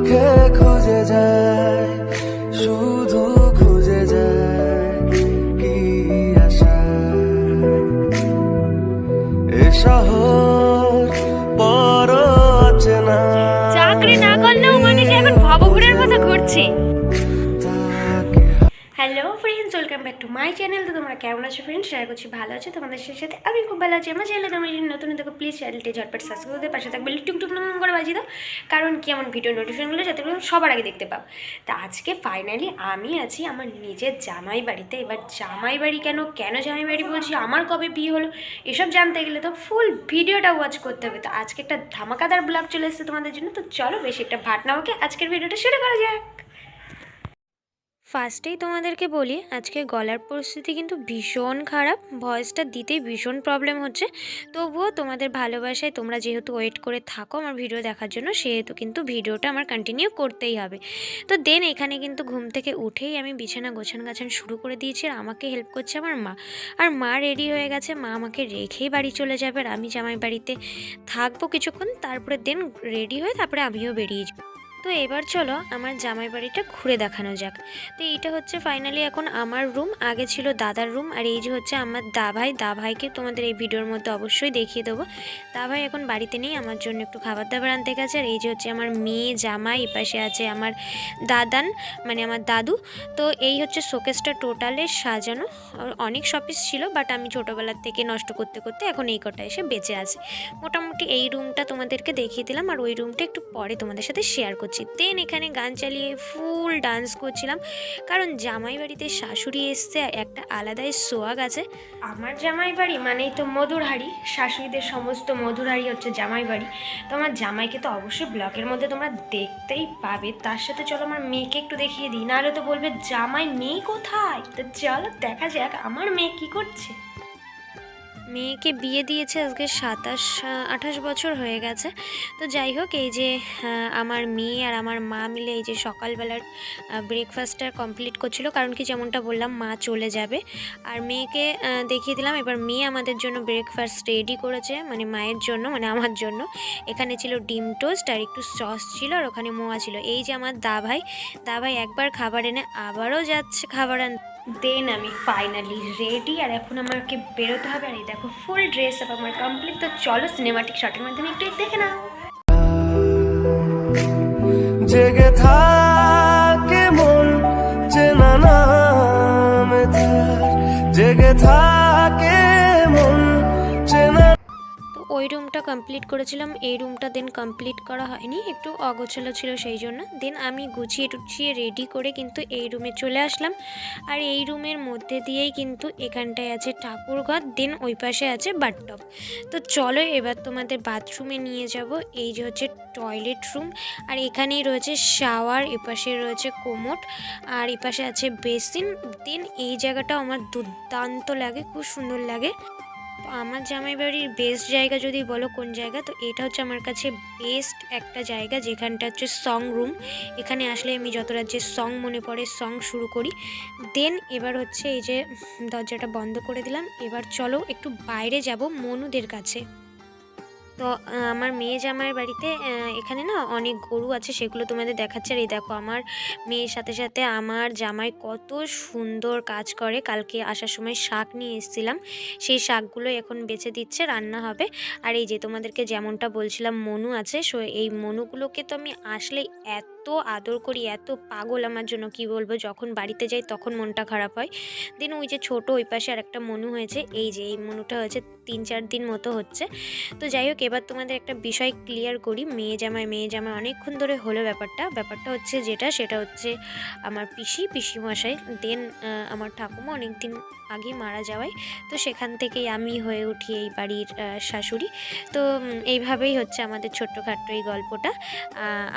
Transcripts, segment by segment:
চোখে খুঁজে যায়, শুধু খুঁজে যায় কি আশা। এ শহর পর অচেনা চাকরি না করলেও মানুষ এখন ভবঘুরের মতো ঘুরছে। Welcome back to my channel তো তোমরা কেমন আছো ফ্রেন্ড শেয়ার করছি ভালো আছো। তোমাদের সাথে আমি খুব ভালো আছি। আমার চ্যানেলে তোমরা যদি নতুন দেখো প্লিজ চ্যানেলটি ঝটপট সাবস্ক্রাইব করে পাশে থাকবে টুক টুক টুক করে বাজিয়ে দাও। কারণ কি এমন ভিডিও নোটিফিকেশনগুলো যাতে করে সবার আগে দেখতে পাও। তা আজকে ফাইনালি আমি আছি আমার নিজের জামাই বাড়িতে। এবার জামাই বাড়ি কেন কেন জামাই বাড়ি বলছি, আমার কবে বিয়ে হলো, এসব জানতে গেলে তো ফুল ভিডিওটা ওয়াচ করতে হবে। তো আজকে একটা ধামাকাদার ব্লগ চলে এসেছে তোমাদের জন্য। তো চলো বেশি একটা ভাট ওকে আজকের ভিডিওটা শুরু করা যাক। ফার্স্টেই তোমাদেরকে বলি, আজকে গলার পরিস্থিতি কিন্তু ভীষণ খারাপ। ভয়েসটা দিতেই ভীষণ প্রবলেম হচ্ছে। তবুও তোমাদের ভালোবাসায় তোমরা যেহেতু ওয়েট করে থাকো আমার ভিডিও দেখার জন্য, সেহেতু কিন্তু ভিডিওটা আমার কন্টিনিউ করতেই হবে। তো দেন এখানে কিন্তু ঘুম থেকে উঠেই আমি বিছানা গোছান গাছান শুরু করে দিয়েছি আর আমাকে হেল্প করছে আমার মা। আর মা রেডি হয়ে গেছে, মা আমাকে রেখেই বাড়ি চলে যাবে আর আমি জামাই বাড়িতে থাকব কিছুক্ষণ তারপরে দেন রেডি হয়ে তারপরে আমিও বেরিয়ে যাব। তো এবার চলো আমার জামাই বাড়িটা ঘুরে দেখানো যাক। তো এইটা হচ্ছে ফাইনালি এখন আমার রুম আগে ছিল দাদার রুম আর এই যে হচ্ছে আমার দাভাই, দাভাইকে তোমাদের এই ভিডিওর মধ্যে অবশ্যই দেখিয়ে দেবো। দাভাই এখন বাড়িতে নেই, আমার জন্য একটু খাবার দাবার আনতে গেছে, আর এই যে হচ্ছে আমার মেয়ে, জামাই এপাশে আছে আমার দাদান মানে আমার দাদু। তো এই হচ্ছে শোকেসটা টোটালে সাজানো। অনেক শপিস ছিল বাট আমি ছোটোবেলার থেকে নষ্ট করতে করতে এখন এই কটা এসে বেঁচে আছে। মোটামুটি এই রুমটা তোমাদেরকে দেখিয়ে দিলাম, আর ওই রুমটা একটু পরে তোমাদের সাথে শেয়ার করছি দেন এখানে গান চালিয়ে ফুল ডান্স করছিলাম। কারণ জামাই বাড়িতে শাশুড়ি এসছে, একটা আলাদাই সোয়াগ আছে। আমার জামাই বাড়ি মানেই তো মধুর হাড়ি শাশুড়িদের সমস্ত মধুর হাড়ি হচ্ছে জামাই বাড়ি তো আমার জামাইকে তো অবশ্যই ব্লকের মধ্যে তোমরা দেখতেই পাবে। তার সাথে চলো আমার মেয়েকে একটু দেখিয়ে দিই। নাহলে তো বলবে, জামাই মেয়ে কোথায়? তো চলো দেখা যাক, আমার মেয়ে কি করছে? মেয়েকে বিয়ে দিয়েছে আজকে সাতাশ আঠাশ বছর হয়ে গেছে। তো যাই হোক, এই যে আমার মেয়ে আর আমার মা মিলে এই যে সকালবেলার ব্রেকফাস্টটা কমপ্লিট করছিল। কারণ কি যেমনটা বললাম, মা চলে যাবে। আর মেয়েকে দেখিয়ে দিলাম, এবার মেয়ে আমাদের জন্য ব্রেকফাস্ট রেডি করেছে মানে মায়ের জন্য মানে আমার জন্য। এখানে ছিল ডিম টোস্ট আর একটু সস ছিল আর ওখানে মোয়া ছিল। এই যে আমার দা ভাই দা ভাই একবার খাবার এনে আবারও যাচ্ছে খাবার আনতে। দেন আমি ফাইনালি রেডি আর এখন আমাকে বেরোতে হবে, আর এই দেখো ফুল ড্রেস আপ আমার কমপ্লিট তো চলো সিনেমাটিক শটের মাধ্যমে একটু দেখে নাও। জেগে থাকে মন, চেনা নামে জেগে থাকে মন ওই রুমটা কমপ্লিট করেছিলাম, এই রুমটা দেন কমপ্লিট করা হয়নি, একটু অগোছালো ছিল সেই জন্য। দেন আমি গুছিয়ে টুছিয়ে রেডি করে কিন্তু এই রুমে চলে আসলাম। আর এই রুমের মধ্যে দিয়েই কিন্তু এখানটায় আছে ঠাকুর ঘর দেন ওই পাশে আছে বাথটব তো চলো এবার তোমাদের বাথরুমে নিয়ে যাব, এই যে হচ্ছে টয়লেট রুম আর এখানেই রয়েছে শাওয়ার এপাশে রয়েছে কোমোট আর এপাশে আছে বেসিন দেন এই জায়গাটা আমার দুর্দান্ত লাগে, খুব সুন্দর লাগে। আমার জামাই বাড়ির বেস্ট জায়গা যদি বলো কোন জায়গা, তো এটা হচ্ছে আমার কাছে বেস্ট একটা জায়গা, যেখানটা হচ্ছে সং রুম এখানে আসলে আমি যত রাজ্যের সং মনে পড়ে সং শুরু করি। দেন এবার হচ্ছে এই যে দরজাটা বন্ধ করে দিলাম। এবার চলো একটু বাইরে যাব মনুদের কাছে। তো আমার মেয়ে জামাইয়ের বাড়িতে এখানে না অনেক গরু আছে, সেগুলো তোমাদের দেখাচ্ছে। আর এই দেখো, আমার মেয়ের সাথে সাথে আমার জামাই কত সুন্দর কাজ করে। কালকে আসার সময় শাক নিয়ে এসেছিলাম। সেই শাকগুলো এখন বেছে দিচ্ছে, রান্না হবে। আর এই যে তোমাদেরকে যেমনটা বলছিলাম, মনু আছে। সো এই মনুগুলোকে তো আমি আসলে এত আদর করি, এত পাগল আমার জন্য, কি বলব? যখন বাড়িতে যাই তখন মনটা খারাপ হয়। দেন ওই যে ছোট ওই পাশে আর একটা মনু হয়েছে, এই যে, এই মনুটা হয়েছে তিন চার দিন মতো হচ্ছে। তো যাই হোক, এবার তোমাদের একটা বিষয় ক্লিয়ার করি, মেয়ে জামাই মেয়ে জামাই অনেকক্ষণ ধরে হলো ব্যাপারটা। ব্যাপারটা হচ্ছে যেটা, সেটা হচ্ছে আমার পিসি পিসি মশাই দেন আমার ঠাকুমা অনেক দিন আগে মারা যাওয়ায়, তো সেখান থেকেই আমি হয়ে উঠি এই বাড়ির শাশুড়ি। তো এইভাবেই হচ্ছে আমাদের ছোট্টখাট্ট এই গল্পটা।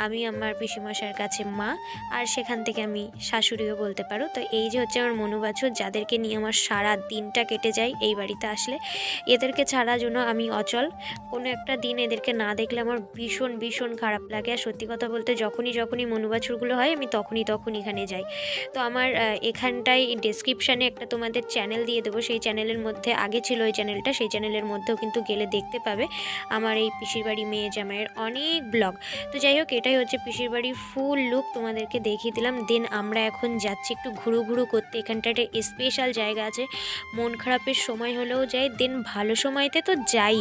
আমি আমার পিসিমশাইয়ের কাছে মা, আর সেখান থেকে আমি শাশুড়িও বলতে পারো। তো এই যে হচ্ছে আমার মনুবাছর যাদেরকে নিয়ে আমার সারা দিনটা কেটে যায় এই বাড়িতে আসলে, এদেরকে ছাড়া জন্য আমি অচল। কোনো একটা দিন এদেরকে না দেখলে আমার ভীষণ ভীষণ খারাপ লাগে। আর সত্যি কথা বলতে যখনই যখনই মনুবাছুরগুলো হয়, আমি তখনই তখন এখানে যাই। তো আমার এখানটায় ডেসক্রিপশানে একটা তোমাদের চ্যানেল দিয়ে দেবো। সেই চ্যানেলের মধ্যে, আগে ছিল ওই চ্যানেলটা সেই চ্যানেলের মধ্যেও কিন্তু গেলে দেখতে পাবে। আমার এই পিসির বাড়ি মেয়ে জামাইয়ের অনেক ব্লগ তো যাই হোক, এটাই হচ্ছে পিসির বাড়ির ফুল লুক তোমাদেরকে দেখিয়ে দিলাম। দেন আমরা এখন যাচ্ছি একটু ঘুরু ঘুরু করতে। এখানটা একটা স্পেশাল জায়গা আছে। মন খারাপের সময় হলেও যাই দেন ভালো সময়তে তো যাই।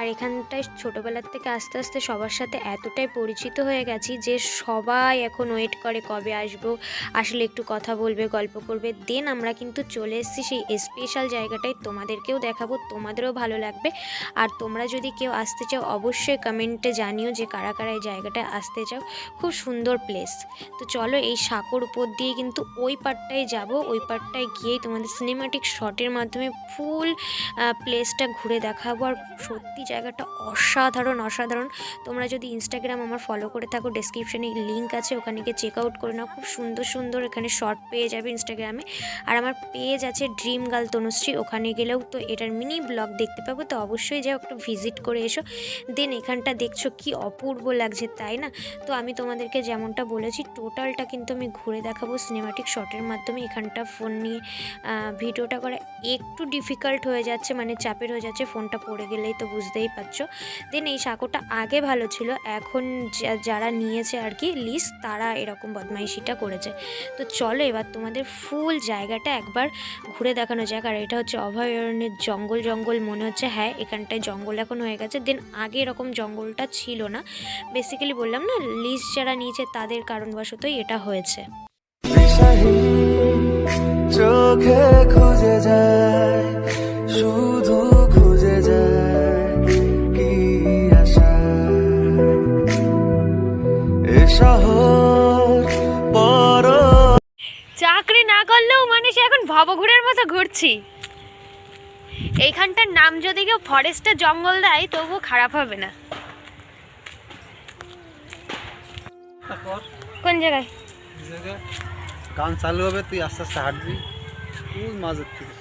আর এখানটায় ছোটোবেলার থেকে আস্তে আস্তে সবার সাথে এতটাই পরিচিত হয়ে গেছি যে সবাই এখন ওয়েট করে কবে আসব, আসলে একটু কথা বলবে, গল্প করবে। দেন আমরা কিন্তু চলে এসেছি সেই স্পেশাল জায়গাটায়। তোমাদেরকেও দেখাবো, তোমাদেরও ভালো লাগবে। আর তোমরা যদি কেউ আসতে চাও, অবশ্যই কমেন্টে জানিও যে কারা কারা এই জায়গাটায় আসতে চাও। খুব সুন্দর প্লেস তো চলো এই সাঁকোর উপর দিয়ে কিন্তু ওই পার্টটায় যাব। ওই পার্টটায় গিয়েই তোমাদের সিনেমাটিক শটের মাধ্যমে ফুল প্লেসটা ঘুরে দেখাবো। আর সত্যি জায়গাটা অসাধারণ অসাধারণ। তোমরা যদি ইনস্টাগ্রাম আমার ফলো করে থাকো ডেসক্রিপশানে লিঙ্ক আছে, ওখানে গিয়ে চেক আউট করে নাও। খুব সুন্দর সুন্দর এখানে শর্ট পেয়ে যাবে ইনস্টাগ্রামে আর আমার পেজ আছে ড্রিম গার্ল তনুশ্রী ওখানে গেলেও তো এটার মিনি ব্লগ দেখতে পাবো, তো অবশ্যই যাও একটু ভিজিট করে এসো। দেন এখানটা দেখছ কি অপূর্ব লাগছে, তাই না? তো আমি তোমাদেরকে যেমনটা বলেছি টোটালটা কিন্তু আমি ঘুরে দেখাবো সিনেমাটিক শটের মাধ্যমে। এখানটা ফোন নিয়ে ভিডিওটা করা একটু ডিফিকাল্ট হয়ে যাচ্ছে মানে চাপের হয়ে যাচ্ছে ফোনটা পড়ে গেলেই তো বুঝতেই পারছ। দেন এই সাঁকোটা আগে ভালো ছিল, এখন যারা নিয়েছে আর কি লিস তারা এরকম বদমাইশিটা করেছে। তো চলো এবার তোমাদের ফুল জায়গাটা একবার ঘুরে দেখানো যাক। আর এটা হচ্ছে অভয়ারণ্যের জঙ্গল জঙ্গল, মনে হচ্ছে হ্যাঁ এখানটায় জঙ্গল এখন হয়ে গেছে। দেন আগে এরকম জঙ্গলটা ছিল না। বেসিক্যালি বললাম না লিস যারা নিয়েছে তাদের কারণবশতই এটা হয়েছে। চোখে খুঁজে যায়, শুধু মতো ঘুরছি? এইখানটার নাম যদি কেউ ফরেস্টের জঙ্গল দেয় তবুও খারাপ হবে না। কোন জায়গায়? গান চালু হবে তুই আস্তে আস্তে হাঁটবি। মাঝের থেকে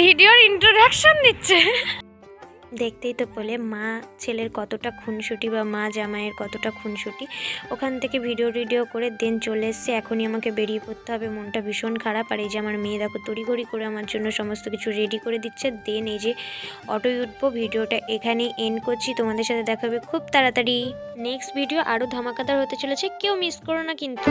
ভিডিওর ইন্ট্রোডাকশন দিচ্ছে। দেখতেই তো বলে মা ছেলের কতটা খুনসুটি বা মা জামাইয়ের কতটা খুনসুটি। ওখান থেকে ভিডিও টিডিও করে দেন চলে এসছে, এখনই আমাকে বেরিয়ে পড়তে হবে। মনটা ভীষণ খারাপ। আর এই যে আমার মেয়ে দেখো, তড়িঘড়ি করে আমার জন্য সমস্ত কিছু রেডি করে দিচ্ছে। দেন এই যে অটোয় উঠবো ভিডিওটা এখানেই এন্ড করছি। তোমাদের সাথে দেখা হবে খুব তাড়াতাড়ি। নেক্সট ভিডিও আরও ধামাকাদার হতে চলেছে। কেউ মিস করো না কিন্তু।